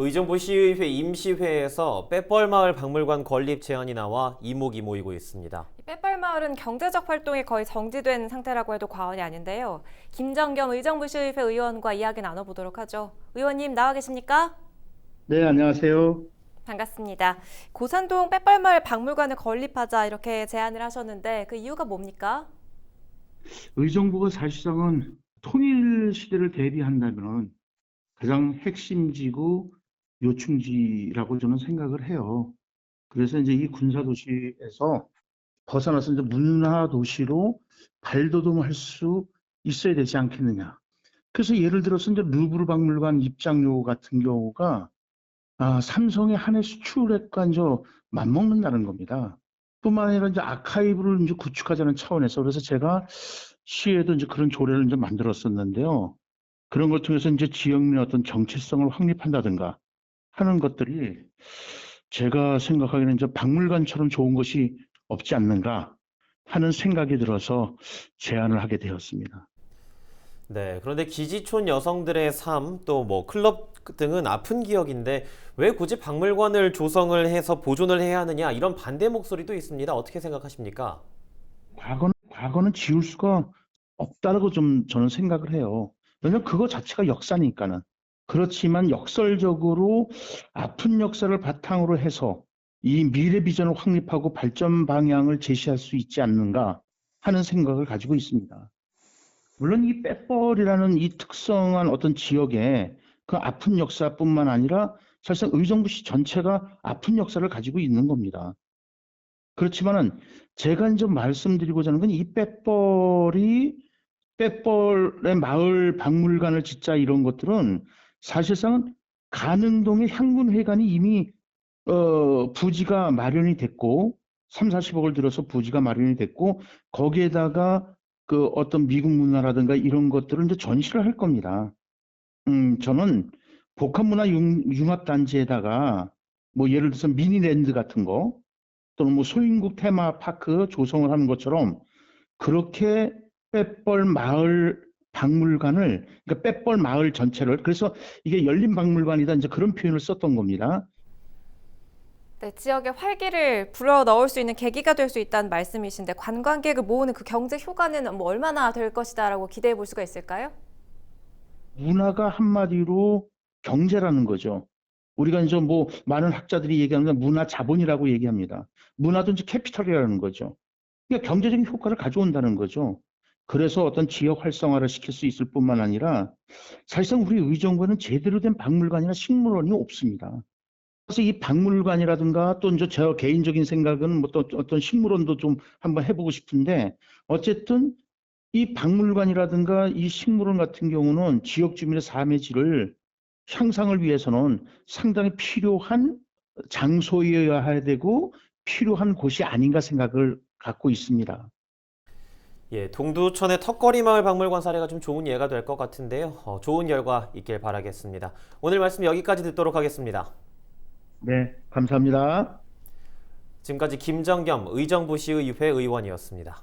의정부 시의회 임시회에서 빼뻘마을 박물관 건립 제안이 나와 이목이 모이고 있습니다. 빼빨마을은 경제적 활동이 거의 정지된 상태라고 해도 과언이 아닌데요. 김정겸 의정부 시의회 의원과 이야기 나눠보도록 하죠. 의원님 나와 계십니까? 네, 안녕하세요. 반갑습니다. 고산동 빼빨마을 박물관을 건립하자 이렇게 제안을 하셨는데 그 이유가 뭡니까? 의정부가 사실상은 통일 시대를 대비한다면 가장 핵심지고 요충지라고 저는 생각을 해요. 그래서 이제 이 군사 도시에서 벗어나서 이제 문화 도시로 발돋움할 수 있어야 되지 않겠느냐. 그래서 예를 들어서 이제 루브르 박물관 입장료 같은 경우가 아, 삼성의 한 해 수출액과 이제 맞먹는다는 겁니다. 뿐만 아니라 이제 아카이브를 이제 구축하자는 차원에서 그래서 제가 시에도 이제 그런 조례를 이제 만들었었는데요. 그런 걸 통해서 이제 지역 내 어떤 정체성을 확립한다든가 하는 것들이 제가 생각하기에는 이제 박물관처럼 좋은 것이 없지 않는가 하는 생각이 들어서 제안을 하게 되었습니다. 네, 그런데 기지촌 여성들의 삶, 또 뭐 클럽 등은 아픈 기억인데 왜 굳이 박물관을 조성을 해서 보존을 해야 하느냐 이런 반대 목소리도 있습니다. 어떻게 생각하십니까? 과거는, 과거는 지울 수가 없다고 좀 저는 생각을 해요. 왜냐면 그거 자체가 역사니까는. 그렇지만 역설적으로 아픈 역사를 바탕으로 해서 이 미래 비전을 확립하고 발전 방향을 제시할 수 있지 않는가 하는 생각을 가지고 있습니다. 물론 이 빼뻘이라는 이 특성한 어떤 지역에 그 아픈 역사뿐만 아니라 사실상 의정부시 전체가 아픈 역사를 가지고 있는 겁니다. 그렇지만은 제가 이제 말씀드리고자 하는 건 이 빼뻘이 빼뻘의 마을 박물관을 짓자 이런 것들은 사실상은 가능동의 향군회관이 이미 어, 부지가 마련이 됐고 3, 40억을 들여서 부지가 마련이 됐고 거기에다가 그 어떤 미국 문화라든가 이런 것들을 이제 전시를 할 겁니다. 음, 저는 복합문화 융합단지에다가 뭐 예를 들어서 미니랜드 같은 거 또는 뭐 소인국 테마파크 조성을 하는 것처럼 그렇게 빼뻘 마을 박물관을 그러니까 빼뻘 마을 전체를 그래서 이게 열린 박물관이다 이제 그런 표현을 썼던 겁니다. 네, 지역의 활기를 불어 넣을 수 있는 계기가 될 수 있다는 말씀이신데 관광객을 모으는 그 경제 효과는 뭐 얼마나 될 것이다라고 기대해 볼 수가 있을까요? 문화가 한마디로 경제라는 거죠. 우리가 이제 뭐 많은 학자들이 얘기하는 문화 자본이라고 얘기합니다. 문화도 이제 캐피털이라는 거죠. 그러니까 경제적인 효과를 가져온다는 거죠. 그래서 어떤 지역 활성화를 시킬 수 있을 뿐만 아니라 사실상 우리 의정부는 제대로 된 박물관이나 식물원이 없습니다. 그래서 이 박물관이라든가 또 이제 저 개인적인 생각은 뭐 또 어떤 식물원도 좀 한번 해보고 싶은데 어쨌든 이 박물관이라든가 이 식물원 같은 경우는 지역 주민의 삶의 질을 향상을 위해서는 상당히 필요한 장소여야 되고 필요한 곳이 아닌가 생각을 갖고 있습니다. 예, 동두천의 턱걸이 마을 박물관 사례가 좀 좋은 예가 될 것 같은데요. 어, 좋은 결과 있길 바라겠습니다. 오늘 말씀 여기까지 듣도록 하겠습니다. 네, 감사합니다. 지금까지 김정겸 의정부시의회 의원이었습니다.